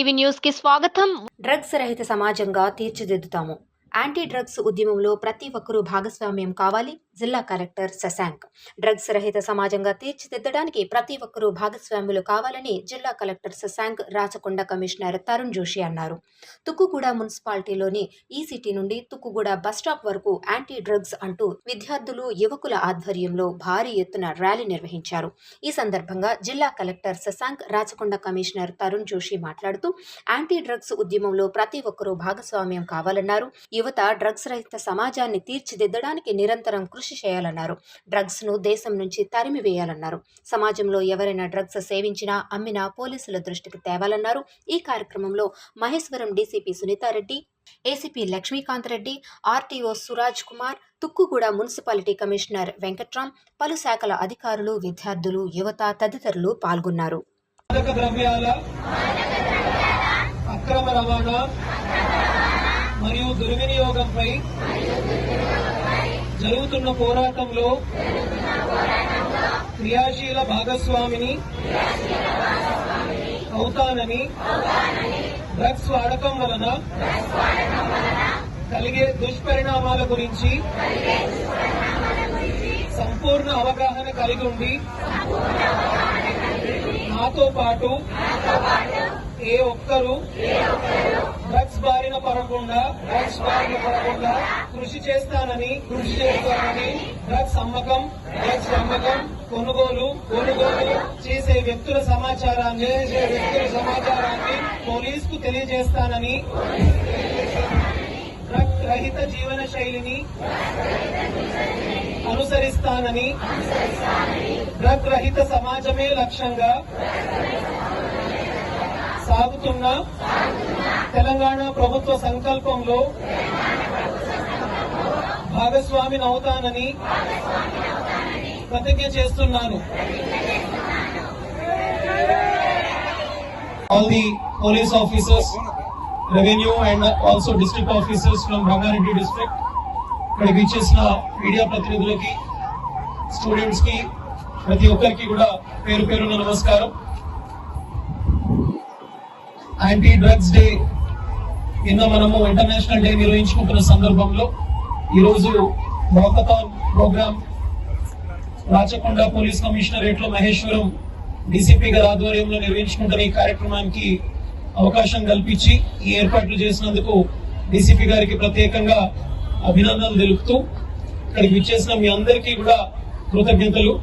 TV న్యూస్కి స్వాగతం. Drugs రహిత సమాజంగా తీర్చిదిద్దుతాము. యాంటీ డ్రగ్స్ ఉద్యమంలో ప్రతి ఒక్కరూ భాగస్వామ్యం కావాలి. జిల్లా కలెక్టర్ శశాంక్. డ్రగ్స్ రహిత సమాజంగా తీర్చిదిద్దడానికి ప్రతి ఒక్కరూ భాగస్వాములు కావాలని జిల్లా కలెక్టర్ శశాంక్ రాచకొండ కమిషనర్ తరుణ్ జోషి అన్నారు. తుక్కుగూడ మున్సిపాలిటీలోని ఈ సిటీ నుండి తుక్కుగూడ బస్టాప్ వరకు యాంటీ డ్రగ్స్ అంటూ విద్యార్థులు యువకుల ఆధ్వర్యంలో భారీ ఎత్తున ర్యాలీ నిర్వహించారు. ఈ సందర్భంగా జిల్లా కలెక్టర్ శశాంక్ రాచకొండ కమిషనర్ తరుణ్ జోషి మాట్లాడుతూ యాంటీ డ్రగ్స్ ఉద్యమంలో ప్రతి ఒక్కరూ భాగస్వామ్యం కావాలన్నారు. యువత డ్రగ్స్ రహిత సమాజాన్ని తీర్చిదిద్దడానికి నిరంతరం కృషి చేయాలన్నారు. డ్రగ్స్ను దేశం నుంచి తరిమి వేయాలన్నారు సమాజంలో ఎవరైనా డ్రగ్స్ సేవించినా అమ్మినా పోలీసుల దృష్టికి తేవాలన్నారు. ఈ కార్యక్రమంలో Maheshwaram DCP Sunitha Reddy ACP Lakshmikanth Reddy RTO Suraj Kumar Tukkuguda municipality commissioner Venkatram పలు శాఖల అధికారులు విద్యార్థులు యువత తదితరులు పాల్గొన్నారు. అక్రమ రవాణా మరియు దుర్వినియోగంపై జరుగుతున్న పోరాటంలో క్రియాశీల భాగస్వామిని అవుతానని డ్రగ్స్ వాడకం వలన కలిగే దుష్పరిణామాల గురించి సంపూర్ణ అవగాహన కలిగి ఉండి నాతో పాటు ఏ ఒక్కరు డ్రగ్స్ బారిన పడకుండా డ్రగ్స్ బారిన పడకుండా కృషి చేస్తానని కృషి చేస్తానని డ్రగ్స్ అమ్మకం డ్రగ్స్ అమ్మకం కొనుగోలు కొనుగోలు చేసే వ్యక్తుల సమాచారాన్ని చేసే వ్యక్తుల సమాచారాన్ని పోలీస్కు తెలియజేస్తానని డ్రగ్ రహిత జీవన శైలిని అనుసరిస్తానని డ్రగ్ రహిత సమాజమే లక్ష్యంగా సాగుతున్న తెలంగాణ ప్రభుత్వ సంకల్పంలో భాగస్వామిని అవుతానని ప్రతిజ్ఞ చేస్తున్నాను. All the police officers revenue and also district officers from Rangareddy district ఇక్కడికి ఇచ్చేసిన మీడియా ప్రతినిధులకి స్టూడెంట్స్కి ప్రతి ఒక్కరికి కూడా పేరు పేరున నమస్కారం. యాంటీ డ్రగ్స్ డే నిన్న మనము ఇంటర్నేషనల్ డే నిర్వహించుకుంటున్న సందర్భంలో ఈరోజు వాకథాన్ ప్రోగ్రామ్ రాచకొండ పోలీస్ కమిషనరేట్లో మహేశ్వరం డీసీపీ గారి ఆధ్వర్యంలో నిర్వహించుకుంటున్న ఈ కార్యక్రమానికి అవకాశం కల్పించి ఈ ఏర్పాట్లు చేసినందుకు డీసీపీ గారికి ప్రత్యేకంగా అభినందనలు తెలుపుతూ ఇక్కడికి విచ్చేసిన మీ అందరికీ కూడా కృతజ్ఞతలు.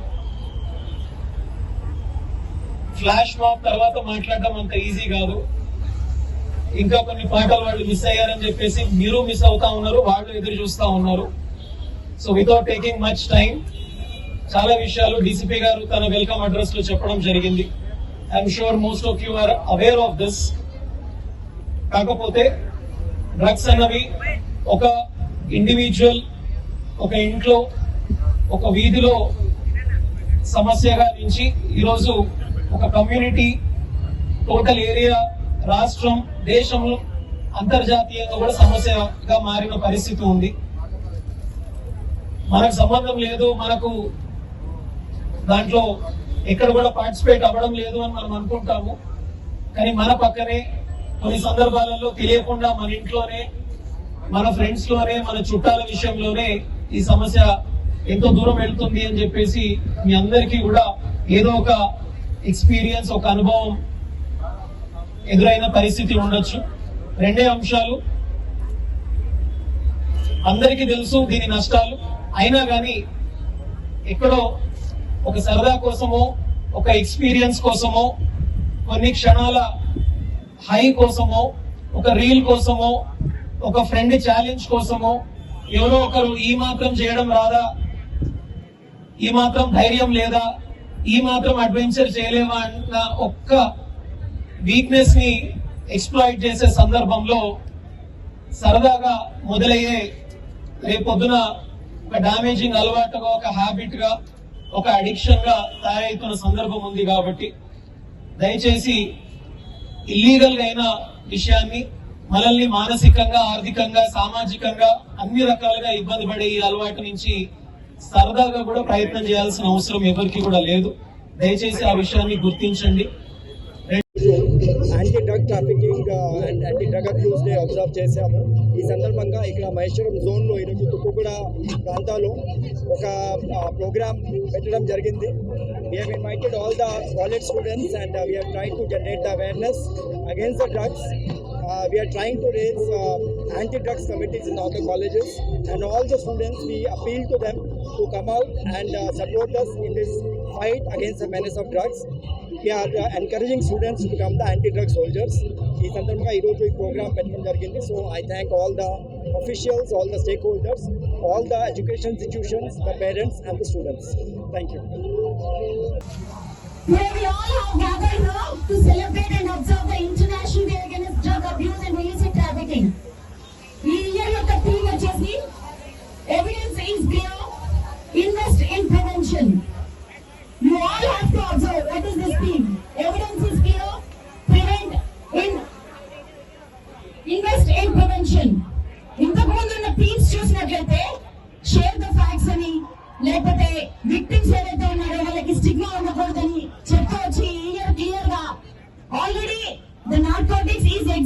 ఫ్లాష్ మాప్ తర్వాత మాట్లాడడం అంత ఈజీ కాదు. ఇంకా కొన్ని పాటలు వాళ్ళు మిస్ అయ్యారని చెప్పేసి మీరు మిస్ అవుతా ఉన్నారు వాళ్ళు ఎదురు చూస్తా ఉన్నారు. So without taking much time చాలా విషయాలు డీసీపీ గారు తన వెల్కమ్ అడ్రస్లో చెప్పడం జరిగింది. I'm sure most of you are aware of this కాకపోతే డ్రగ్స్ అన్నవి ఒక ఇండివిజువల్ ఒక ఇంట్లో ఒక వీధిలో సమస్యగా నుంచి ఈరోజు ఒక కమ్యూనిటీ టోటల్ ఏరియా రాష్ట్రం దేశంలో అంతర్జాతీయంగా కూడా సమస్యగా మారిన పరిస్థితి ఉంది. మనకు సంబంధం లేదు మనకు దాంట్లో ఎక్కడ కూడా పార్టిసిపేట్ అవ్వడం లేదు అని మనం అనుకుంటాము. కానీ మన పక్కనే కొన్ని సందర్భాలలో తెలియకుండా మన ఇంట్లోనే మన ఫ్రెండ్స్లోనే మన చుట్టాల విషయంలోనే ఈ సమస్య ఎంతో దూరం వెళ్తుంది అని చెప్పేసి మీ అందరికీ కూడా ఏదో ఒక ఎక్స్పీరియన్స్ ఒక అనుభవం ఎదురైన పరిస్థితి ఉండొచ్చు. రెండే అంశాలు. అందరికీ తెలుసు దీని నష్టాలు. అయినా కానీ ఎక్కడో ఒక సరదా కోసమో ఒక ఎక్స్పీరియన్స్ కోసమో కొన్ని క్షణాల హై కోసమో ఒక రీల్ కోసమో ఒక ఫ్రెండ్ ఛాలెంజ్ కోసమో ఎవరో ఒకరు ఈ మాత్రం చేయడం రాదా? ఈ మాత్రం ధైర్యం లేదా? ఈ మాత్రం అడ్వెంచర్ చేయలేమా అన్న ఒక్క వీక్నెస్ని ఎక్స్ప్లాయిట్ చేసే సందర్భంలో సరదాగా మొదలయ్యే రేపొద్దున ఒక డామేజింగ్ అలవాటుగా ఒక హ్యాబిట్గా ఒక అడిక్షన్గా తయారవుతున్న సందర్భం ఉంది కాబట్టి దయచేసి ఇల్లీగల్ అయిన విషయాన్ని మనల్ని మానసికంగా ఆర్థికంగా సామాజికంగా అన్ని రకాలుగా ఇబ్బంది పడే ఈ అలవాటు నుంచి సరదాగా కూడా ప్రయత్నం చేయాల్సిన అవసరం ఎవరికి కూడా లేదు. దయచేసి ఆ విషయాన్ని గుర్తించండి. Anti drug trafficking and anti drug abuse day observe చేశాము ఈ సందర్భంగా ఇక్కడ మహేశ్వరం జోన్లో ఈరోజు తుక్కుగూడ ప్రాంతాల్లో ఒక ప్రోగ్రామ్ పెట్టడం జరిగింది We have invited all the college students and uh, we are trying to generate the awareness against the drugs. Uh, we are trying to raise uh, anti-drugs committees in all the colleges and all the students, we appeal to them to come out and uh, support us in this fight against the menace of drugs. We are uh, encouraging students to become the anti-drug soldiers. ఈ సందర్భంగా ఈరోజు ఈ program పెట్టడం జరిగింది. So I thank all the officials all the stakeholders all the education institutions the parents and the students thank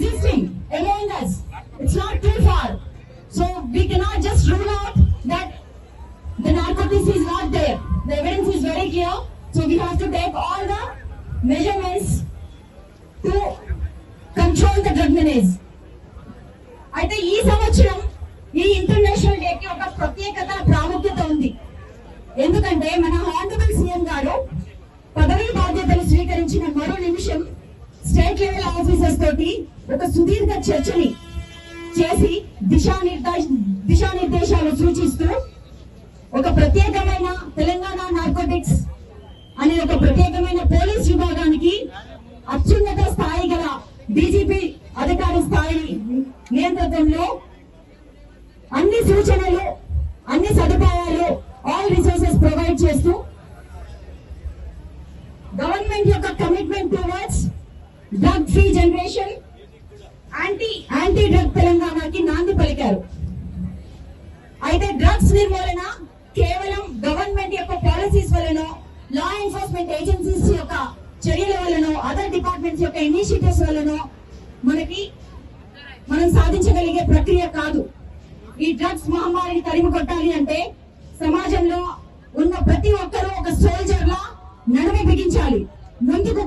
existing, is existing among us it's not too far so we cannot just rule out that the narcotics is not there. The evidence is very clear. So we have to take all the measurements to control the drug menace. అయితే ఈ సంవత్సరం ఈ international డేకి ఒక ప్రత్యేకత ప్రాముఖ్యత ఉంది ఎందుకంటే మన హానరబుల్ సీఎం గారు పదవి బాధ్యతలు స్వీకరించిన మరో నిమిషం స్టేట్ లెవెల్ ఆఫీసర్స్ తోటి ఒక సుదీర్ఘ చర్చని చేసి దిశానిర్దేశ దిశానిర్దేశాలు సూచిస్తూ ఒక ప్రత్యేకమైన తెలంగాణ నార్కోటిక్స్ అనే ఒక ప్రత్యేకమైన పోలీస్ విభాగానికి అత్యున్నత స్థాయి గల డీజీపీ అధికారి స్థాయి నియంత్రణలో అన్ని సూచనలు అన్ని సదుపాయాలు ఆల్ రిసోర్సెస్ ప్రొవైడ్ చేస్తూ గవర్నమెంట్ యొక్క commitment towards drug free generation anti anti drug తెలంగాణకి నాంది పలికారు అయితే వలన కేవలం గవర్నమెంట్ యొక్క పాలసీస్ వలన లా ఎన్ఫోర్స్మెంట్ ఏజెన్సీస్ యొక్క చర్యల వలన అదర్ డిపార్ట్మెంట్స్ యొక్క ఇనిషియేటివ్స్ వలన మనకి మనం సాధించగలిగే ప్రక్రియ కాదు. ఈ డ్రగ్స్ మహమ్మారిని తరిమి కొట్టాలి అంటే సమాజంలో ఉన్న ప్రతి ఒక్కరూ ఒక సోల్జర్ లా నడుమ బిగించాలి. ముందుకు